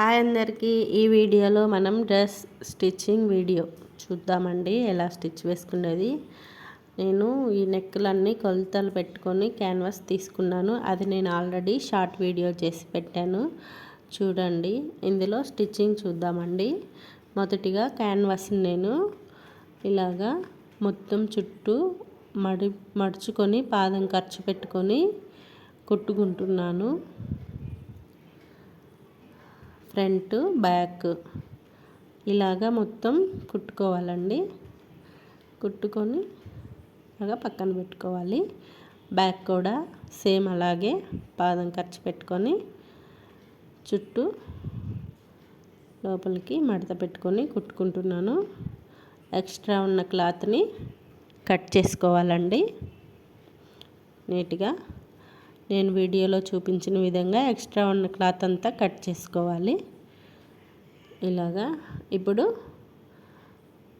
Hi అందరికీ. ఈ వీడియోలో మనం డ్రెస్ స్టిచ్చింగ్ వీడియో చూద్దామండి. ఎలా స్టిచ్ వేసుకునేది? నేను ఈ నెక్కులన్నీ కొలతలు పెట్టుకొని క్యాన్వాస్ తీసుకున్నాను. అది నేను ఆల్రెడీ షార్ట్ వీడియో చేసి పెట్టాను. చూడండి. ఇందులో స్టిచ్చింగ్ చూద్దామండి. మొదటిగా క్యాన్వాస్ నేను ఇలాగా మొత్తం చుట్టూ మడి మడుచుకొని పాదం ఖర్చు పెట్టుకొని కుట్టుకుంటున్నాను. ఫ్రంట్ బ్యాక్ ఇలాగా మొత్తం కుట్టుకోవాలండి. కుట్టుకొని అలాగా పక్కన పెట్టుకోవాలి. బ్యాక్ కూడా సేమ్ అలాగే పాదం ఖర్చు పెట్టుకొని చుట్టూ లోపలికి మడత పెట్టుకొని కుట్టుకుంటున్నాను. ఎక్స్ట్రా ఉన్న క్లాత్ని కట్ చేసుకోవాలండి. నీట్గా నేను వీడియోలో చూపించిన విధంగా ఎక్స్ట్రా ఉన్న క్లాత్ అంతా కట్ చేసుకోవాలి. ఇలాగా. ఇప్పుడు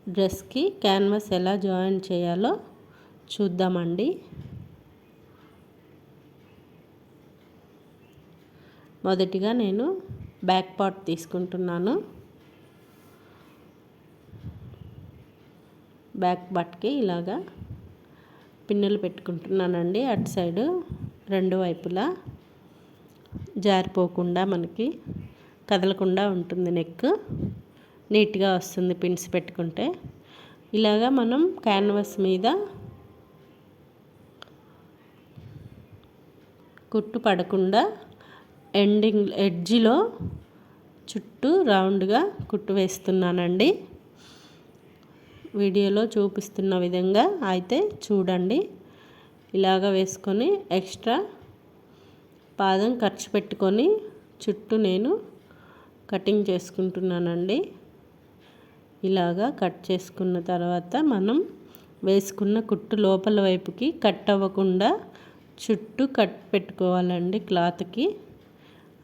డ్రెస్కి క్యాన్వాస్ ఎలా జాయిన్ చేయాలో చూద్దామండి. మొదటిగా నేను బ్యాక్ పార్ట్ తీసుకుంటున్నాను. బ్యాక్ పార్ట్కి ఇలాగా పిన్నులు పెట్టుకుంటున్నానండి అటు సైడు. రెండు వైపులా జారిపోకుండా మనకి కదలకుండా ఉంటుంది నెక్. నీట్గా వస్తుంది పిన్స్ పెట్టుకుంటే. ఇలాగా మనం క్యాన్వాస్ మీద కుట్టు పడకుండా ఎండింగ్ ఎడ్జిలో చుట్టూ రౌండ్గా కుట్టు వేస్తున్నానండి. వీడియోలో చూపిస్తున్న విధంగా అయితే చూడండి. ఇలాగ వేసుకొని ఎక్స్ట్రా పాదం ఖర్చు పెట్టుకొని చుట్టూ నేను కటింగ్ చేసుకుంటున్నానండి. ఇలాగా కట్ చేసుకున్న తర్వాత మనం వేసుకున్న కుట్టు లోపల వైపుకి కట్ అవ్వకుండా చుట్టూ కట్ పెట్టుకోవాలండి క్లాత్కి.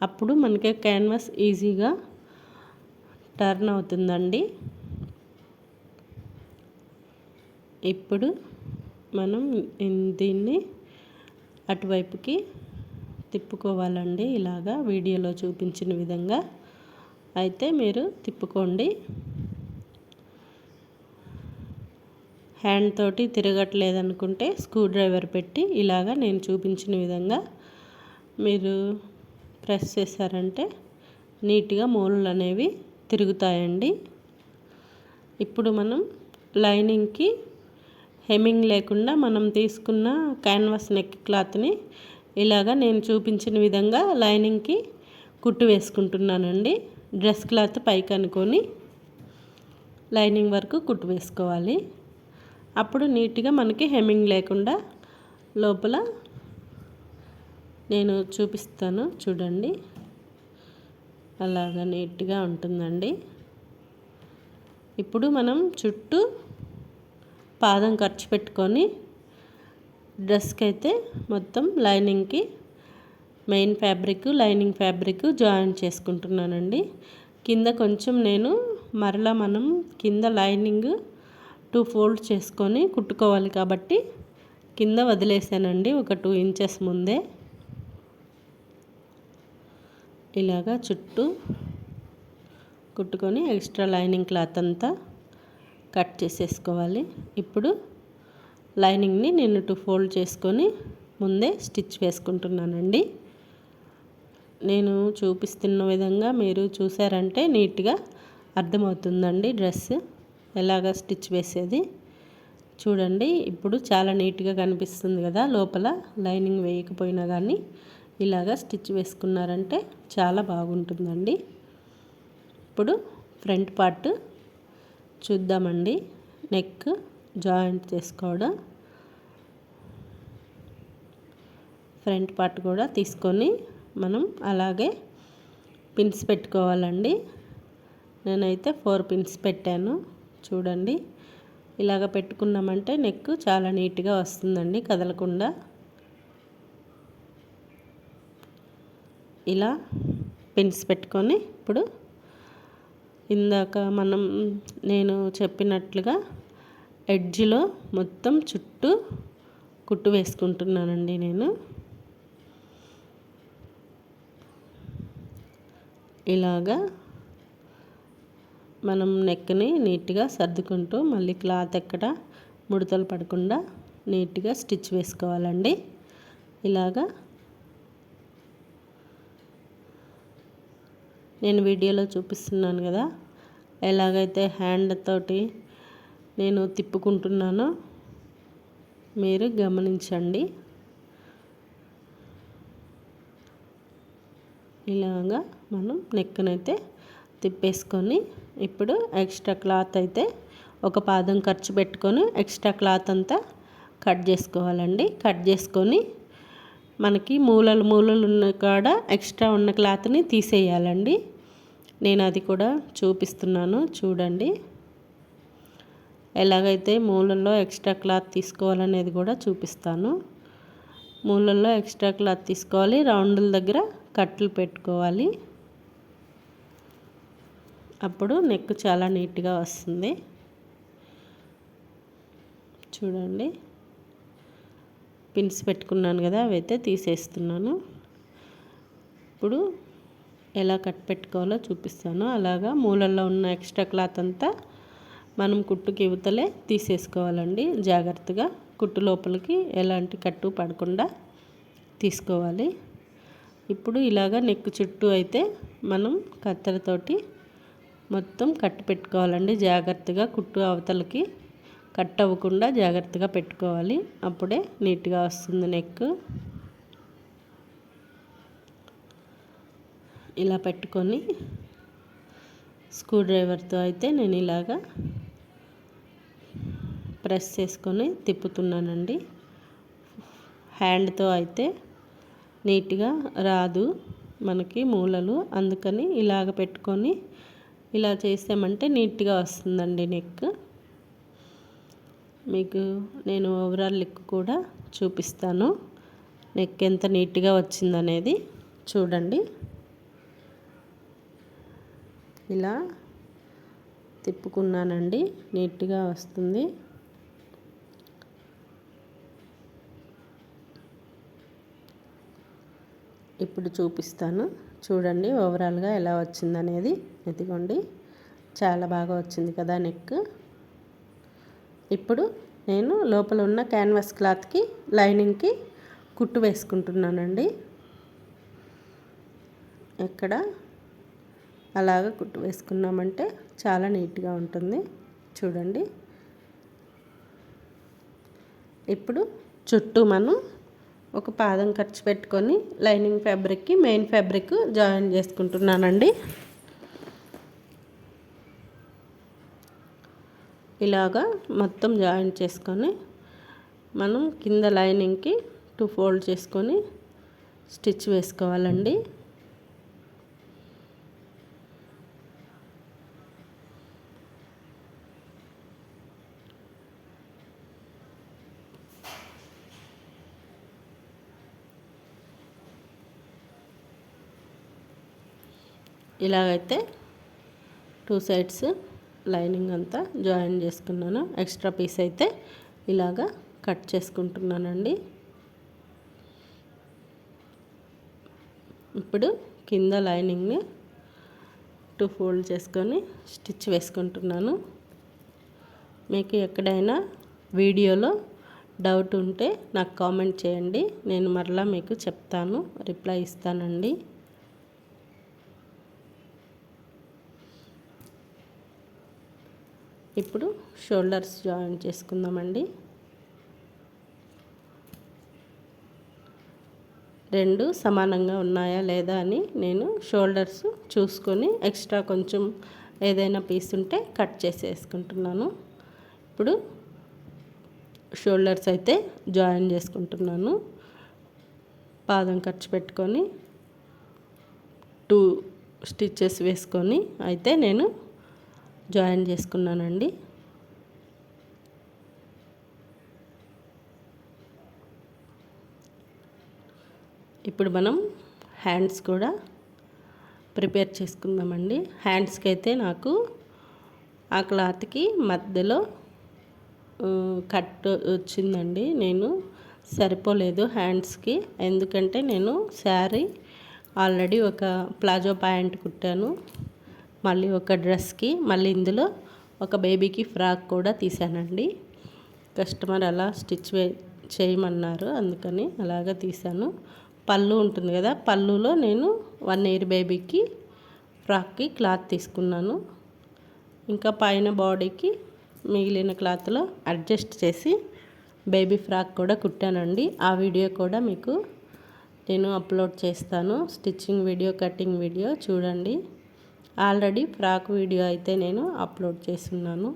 అప్పుడు మనకి క్యాన్వాస్ ఈజీగా టర్న్ అవుతుందండి. ఇప్పుడు మనం దీన్ని అటువైపుకి తిప్పుకోవాలండి. ఇలాగా వీడియోలో చూపించిన విధంగా. అయితే మీరు తిప్పుకోండి. హ్యాండ్ తోటి తిరగట్లేదు అనుకుంటే స్క్రూ డ్రైవర్ పెట్టి ఇలాగా నేను చూపించిన విధంగా మీరు ప్రెస్ చేశారంటే నీట్గా మూలలు అనేవి తిరుగుతాయండి. ఇప్పుడు మనం లైనింగ్కి హెమ్మింగ్ లేకుండా మనం తీసుకున్న క్యాన్వాస్ నెక్ క్లాత్ని ఇలాగా నేను చూపించిన విధంగా లైనింగ్కి కుట్టు వేసుకుంటున్నానండి. డ్రెస్ క్లాత్ పైకి అనుకొని లైనింగ్ వరకు కుట్టు వేసుకోవాలి. అప్పుడు నీట్గా మనకి హెమ్మింగ్ లేకుండా లోపల నేను చూపిస్తాను చూడండి. అలాగా నీట్గా ఉంటుందండి. ఇప్పుడు మనం చుట్టూ పాదం ఖర్చు పెట్టుకొని డ్రెస్కి అయితే మొత్తం లైనింగ్కి main fabric lining fabric join చేసుకుంటున్నానండి. కింద కొంచెం నేను మరలా మనం కింద లైనింగ్ టూ ఫోల్డ్ చేసుకొని కుట్టుకోవాలి కాబట్టి కింద వదిలేసానండి ఒక టూ ఇంచెస్ ముందే. ఇలాగా చుట్టూ కుట్టుకొని ఎక్స్ట్రా లైనింగ్ క్లాత్ అంతా కట్ చేసేసుకోవాలి. ఇప్పుడు లైనింగ్ని నేను టూ ఫోల్డ్ చేసుకొని ముందే స్టిచ్ వేసుకుంటున్నానండి. నేను చూపిస్తున్న విధంగా మీరు చూసారంటే నీట్గా అర్థమవుతుందండి డ్రెస్. ఎలాగ స్టిచ్ వేసేది? చూడండి ఇప్పుడు చాలా నీట్గా కనిపిస్తుంది కదా లోపల లైనింగ్ వేయకపోయినా కానీ ఇలాగా స్టిచ్ వేసుకున్నారంటే చాలా బాగుంటుందండి. ఇప్పుడు ఫ్రంట్ పార్ట్ చూద్దామండి. నెక్ జాయింట్ చేసుకోవడం ఫ్రంట్ పార్ట్ కూడా తీసుకొని మనం అలాగే పిన్స్ పెట్టుకోవాలండి. నేనైతే ఫోర్ పిన్స్ పెట్టాను. చూడండి. ఇలాగ పెట్టుకున్నామంటే నెక్ చాలా నీట్గా వస్తుందండి కదలకుండా. ఇలా పిన్స్ పెట్టుకొని ఇప్పుడు ఇందాక మనం నేను చెప్పినట్లుగా ఎడ్జ్లో మొత్తం చుట్టూ కుట్టు వేసుకుంటున్నానండి నేను. ఇలాగా మనం నెక్ని నీట్గా సర్దుకుంటూ మళ్ళీ క్లాత్ ఎక్కడ ముడతలు పడకుండా నీట్గా స్టిచ్ వేసుకోవాలండి. ఇలాగా నేను వీడియోలో చూపిస్తున్నాను కదా. ఎలాగైతే హ్యాండ్ తోటి నేను తిప్పుకుంటున్నానో మీరు గమనించండి. ఇలాగా మనం నెక్కనైతే తిప్పేసుకొని ఇప్పుడు ఎక్స్ట్రా క్లాత్ అయితే ఒక పాదం ఖర్చు పెట్టుకొని ఎక్స్ట్రా క్లాత్ అంతా కట్ చేసుకోవాలండి. కట్ చేసుకొని మనకి మూలలు మూలలు ఉన్న కాడ ఎక్స్ట్రా ఉన్న క్లాత్ని తీసేయాలండి. నేను అది కూడా చూపిస్తున్నాను చూడండి. ఎలాగైతే మూలల్లో ఎక్స్ట్రా క్లాత్ తీసుకోవాలనేది కూడా చూపిస్తాను. మూలల్లో ఎక్స్ట్రా క్లాత్ తీసుకోవాలి రౌండ్ల దగ్గర కట్లు పెట్టుకోవాలి. అప్పుడు నెక్ చాలా నీట్గా వస్తుంది. చూడండి. పిన్స్ పెట్టుకున్నాను కదా అవైతే తీసేస్తున్నాను. ఇప్పుడు ఎలా కట్ పెట్టుకోవాలో చూపిస్తాను. అలాగా మూలల్లో ఉన్న ఎక్స్ట్రా క్లాత్ అంతా మనం కుట్టుకి ఇవతలే తీసేసుకోవాలండి. జాగ్రత్తగా కుట్టు లోపలికి ఎలాంటి కట్టు పడకుండా తీసుకోవాలి. ఇప్పుడు ఇలాగ నెక్ చుట్టూ అయితే మనం కత్తెరతోటి మొత్తం కట్టు పెట్టుకోవాలండి. జాగ్రత్తగా కుట్టు అవతలకి కట్ అవ్వకుండా జాగ్రత్తగా పెట్టుకోవాలి. అప్పుడే నీట్గా వస్తుంది నెక్. ఇలా పెట్టుకొని స్క్రూ డ్రైవర్తో అయితే నేను ఇలాగా ప్రెస్ చేసుకొని తిప్పుతున్నానండి. హ్యాండ్తో అయితే నీట్గా రాదు మనకి మూలలు. అందుకని ఇలాగ పెట్టుకొని ఇలా చేసామంటే నీట్గా వస్తుందండి నెక్. మీకు నేను ఓవరాల్ లుక్ కూడా చూపిస్తాను. నెక్ ఎంత నీట్గా వచ్చిందనేది చూడండి. ఇలా తిప్పుకున్నానండి. నీట్గా వస్తుంది. ఇప్పుడు చూపిస్తాను. చూడండి ఓవరాల్గా ఎలా వచ్చిందనేది. ఇదిగోండి. చాలా బాగా వచ్చింది కదా నెక్. ఇప్పుడు నేను లోపల ఉన్న క్యాన్వాస్ క్లాత్కి లైనింగ్కి కుట్టు వేసుకుంటున్నానండి. ఎక్కడ? అలాగ కుట్టు వేసుకున్నామంటే చాలా నీట్గా ఉంటుంది. చూడండి. ఇప్పుడు చుట్టూ మనం ఒక పాదం ఖర్చు పెట్టుకొని లైనింగ్ ఫ్యాబ్రిక్కి మెయిన్ ఫ్యాబ్రిక్ జాయిన్ చేసుకుంటున్నానండి. ఇలాగా మొత్తం జాయిన్ చేసుకొని మనం కింద లైనింగ్కి టూ ఫోల్డ్ చేసుకొని స్టిచ్ వేసుకోవాలండి. ఇలాగైతే టూ సైడ్స్ లైనింగ్ అంతా జాయిన్ చేసుకున్నాను. ఎక్స్ట్రా పీస్ అయితే ఇలాగా కట్ చేసుకుంటున్నానండి. ఇప్పుడు కింద లైనింగ్ని టూ ఫోల్డ్ చేసుకొని స్టిచ్ వేసుకుంటున్నాను. మీకు ఎక్కడైనా వీడియోలో డౌట్ ఉంటే నాకు కామెంట్ చేయండి. నేను మరలా మీకు చెప్తాను రిప్లై ఇస్తానండి. ఇప్పుడు షోల్డర్స్ జాయిన్ చేసుకుందామండి. రెండు సమానంగా ఉన్నాయా లేదా అని నేను షోల్డర్స్ చూసుకొని ఎక్స్ట్రా కొంచెం ఏదైనా పీస్ ఉంటే కట్ చేసేసుకుంటున్నాను. ఇప్పుడు షోల్డర్స్ అయితే జాయిన్ చేసుకుంటున్నాను. పాదం ఖర్చు పెట్టుకొని టూ స్టిచ్చెస్ వేసుకొని అయితే నేను జాయిన్ చేసుకున్నానండి. ఇప్పుడు మనం హ్యాండ్స్ కూడా ప్రిపేర్ చేసుకుందామండి. హ్యాండ్స్కి అయితే నాకు ఆ క్లాత్కి మధ్యలో కట్ వచ్చిందండి. నేను సరిపోలేదు హ్యాండ్స్కి. ఎందుకంటే నేను శారీ ఆల్రెడీ ఒక ప్లాజో ప్యాంట్ కుట్టాను. మళ్ళీ ఒక డ్రెస్కి మళ్ళీ ఇందులో ఒక బేబీకి ఫ్రాక్ కూడా తీసానండి కస్టమర్ అలా స్టిచ్ వే చేయమన్నారు అందుకని అలాగా తీసాను పళ్ళు ఉంటుంది కదా పళ్ళులో నేను వన్ ఇయర్ బేబీకి ఫ్రాక్కి క్లాత్ తీసుకున్నాను. ఇంకా పైన బాడీకి మిగిలిన క్లాత్లో అడ్జస్ట్ చేసి బేబీ ఫ్రాక్ కూడా కుట్టానండి. ఆ వీడియో కూడా మీకు నేను అప్లోడ్ చేస్తాను. స్టిచ్చింగ్ వీడియో కటింగ్ వీడియో చూడండి. ఆల్రెడీ ఫ్రాక్ వీడియో అయితే నేను అప్లోడ్ చేస్తున్నాను.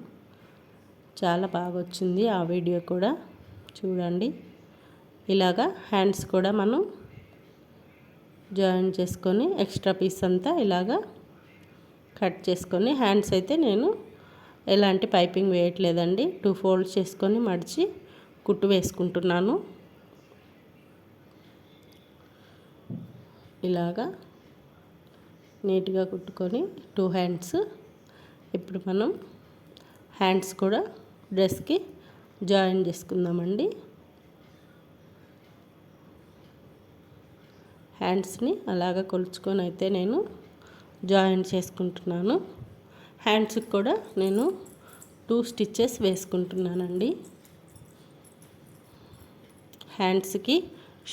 చాలా బాగా వచ్చింది ఆ వీడియో కూడా. చూడండి. ఇలాగా హ్యాండ్స్ కూడా మనం జాయిన్ చేసుకొని ఎక్స్ట్రా పీస్ అంతా ఇలాగా కట్ చేసుకొని హ్యాండ్స్ అయితే నేను ఎలాంటి పైపింగ్ వేయట్లేదండి. టూ ఫోల్డ్స్ చేసుకొని మడిచి కుట్టు వేసుకుంటున్నాను. ఇలాగా నీట్గా కుట్టుకొని టూ హ్యాండ్స్. ఇప్పుడు మనం హ్యాండ్స్ కూడా డ్రెస్కి జాయిన్ చేసుకుందామండి. హ్యాండ్స్ని అలాగ కొలుచుకొని అయితే నేను జాయిన్ చేసుకుంటున్నాను. హ్యాండ్స్కి కూడా నేను టూ స్టిచ్చెస్ వేసుకుంటున్నానండి. హ్యాండ్స్కి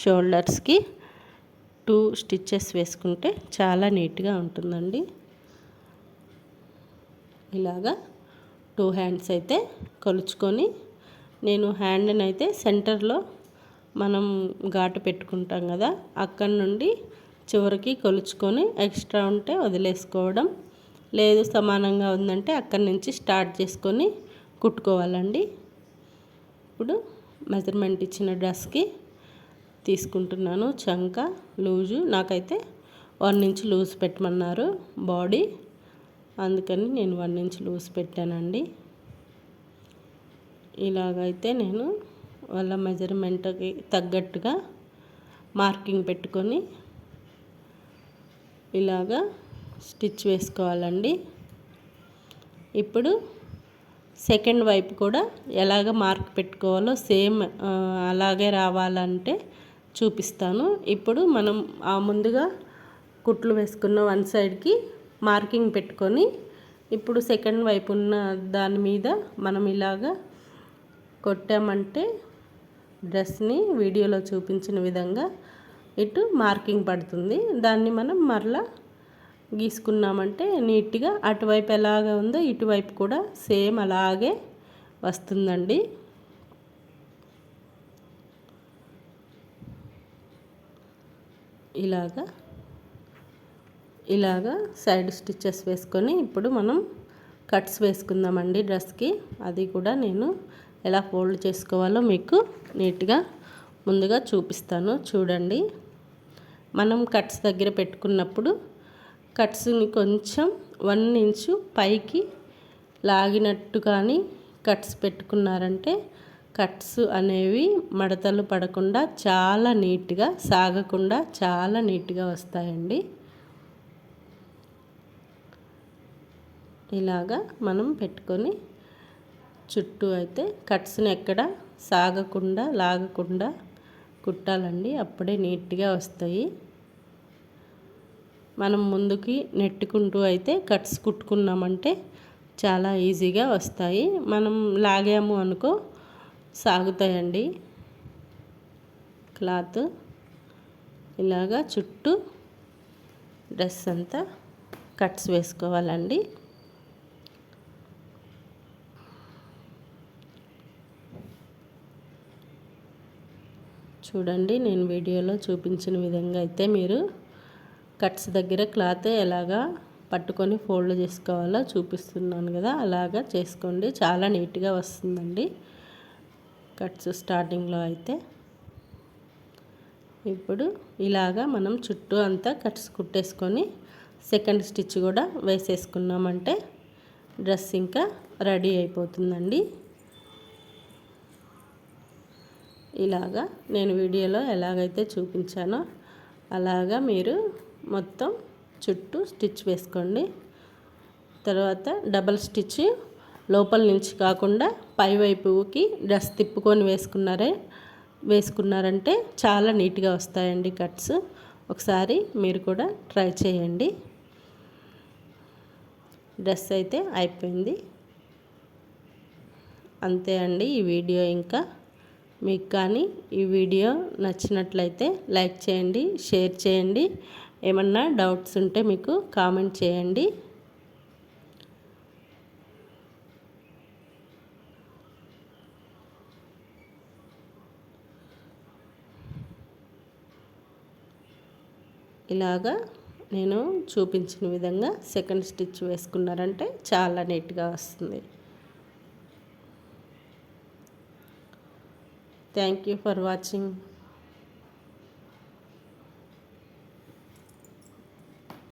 షోల్డర్స్కి టూ స్టిచ్చెస్ వేసుకుంటే చాలా నీట్గా ఉంటుందండి. ఇలాగా టూ హ్యాండ్స్ అయితే కొలుచుకొని నేను హ్యాండ్ని అయితే సెంటర్లో మనం ఘాటు పెట్టుకుంటాం కదా అక్కడి నుండి చివరికి కొలుచుకొని ఎక్స్ట్రా ఉంటే వదిలేసుకోవడం. లేదు సమానంగా ఉందంటే అక్కడి నుంచి స్టార్ట్ చేసుకొని కుట్టుకోవాలండి. ఇప్పుడు మెజర్మెంట్ ఇచ్చిన డ్రెస్కి తీసుకుంటున్నాను. చంక లూజు నాకైతే వన్ ఇంచ్ లూజ్ పెట్టమన్నారు బాడీ. అందుకని నేను వన్ ఇంచ్ లూజ్ పెట్టానండి. ఇలాగైతే నేను వాళ్ళ మెజర్మెంట్కి తగ్గట్టుగా మార్కింగ్ పెట్టుకొని ఇలాగా స్టిచ్ వేసుకోవాలండి. ఇప్పుడు సెకండ్ వైపు కూడా ఎలాగ మార్క్ పెట్టుకోవాలో సేమ్ అలాగే రావాలంటే చూపిస్తాను. ఇప్పుడు మనం ఆ ముందుగా కుట్లు వేసుకున్న వన్ సైడ్కి మార్కింగ్ పెట్టుకొని ఇప్పుడు సెకండ్ వైపు ఉన్న దాని మీద మనం ఇలాగా కొట్టామంటే డ్రెస్ని వీడియోలో చూపించిన విధంగా ఇటు మార్కింగ్ పడుతుంది. దాన్ని మనం మరలా గీసుకున్నామంటే నీట్గా అటువైపు ఎలాగ ఉందో ఇటువైపు కూడా సేమ్ అలాగే వస్తుందండి. ఇలాగా ఇలాగా సైడ్ స్టిచ్చెస్ వేసుకొని ఇప్పుడు మనం కట్స్ వేసుకుందామండి డ్రెస్కి అది కూడా నేను ఎలా ఫోల్డ్ చేసుకోవాలో మీకు నీట్గా ముందుగా చూపిస్తాను. చూడండి. మనం కట్స్ దగ్గర పెట్టుకున్నప్పుడు కట్స్ని కొంచెం వన్ ఇంచు పైకి లాగినట్టు కానీ కట్స్ పెట్టుకున్నారంటే కట్స్ అనేవి మడతలు పడకుండా చాలా నీట్గా సాగకుండా చాలా నీట్గా వస్తాయండి. ఇలాగా మనం పెట్టుకొని చుట్టూ అయితే కట్స్ని ఎక్కడ సాగకుండా లాగకుండా కుట్టాలండి. అప్పుడే నీట్గా వస్తాయి. మనం ముందుకి నెట్టుకుంటూ అయితే కట్స్ కుట్టుకున్నామంటే చాలా ఈజీగా వస్తాయి. మనం లాగాము అనుకో సాగుతాయండి. క్లాత్ ఇలాగా చుట్టూ డ్రెస్ అంతా కట్స్ వేసుకోవాలండి. చూడండి నేను వీడియోలో చూపించిన విధంగా అయితే మీరు కట్స్ దగ్గర క్లాత్ ఎలాగా పట్టుకొని ఫోల్డ్ చేసుకోవాలో చూపిస్తున్నాను కదా. అలాగా చేసుకోండి. చాలా నీట్గా వస్తుందండి. కట్స్ స్టార్టింగ్లో అయితే ఇప్పుడు ఇలాగా మనం చుట్టూ అంతా కట్స్ కుట్టేసుకొని సెకండ్ స్టిచ్ కూడా వేసేసుకున్నామంటే డ్రెస్ ఇంకా రెడీ అయిపోతుందండి. ఇలాగా నేను వీడియోలో ఎలాగైతే చూపించానో అలాగా మీరు మొత్తం చుట్టూ స్టిచ్ వేసుకోండి. తర్వాత డబల్ స్టిచ్ లోపల నుంచి కాకుండా పై వైపుకి డ్రెస్ తిప్పుకొని వేసుకున్నారే వేసుకున్నారంటే చాలా నీట్గా వస్తాయండి కట్స్. ఒకసారి మీరు కూడా ట్రై చేయండి. డ్రెస్ అయితే అయిపోయింది. అంతే అండి ఈ వీడియో ఇంకా. మీకు కానీ ఈ వీడియో నచ్చినట్లయితే లైక్ చేయండి షేర్ చేయండి. ఏమన్నా డౌట్స్ ఉంటే మీకు కామెంట్ చేయండి. ఇలాగా నేను చూపించిన విధంగా సెకండ్ స్టిచ్ వేసుకున్నారంటే చాలా నీట్గా వస్తుంది. Thank you for watching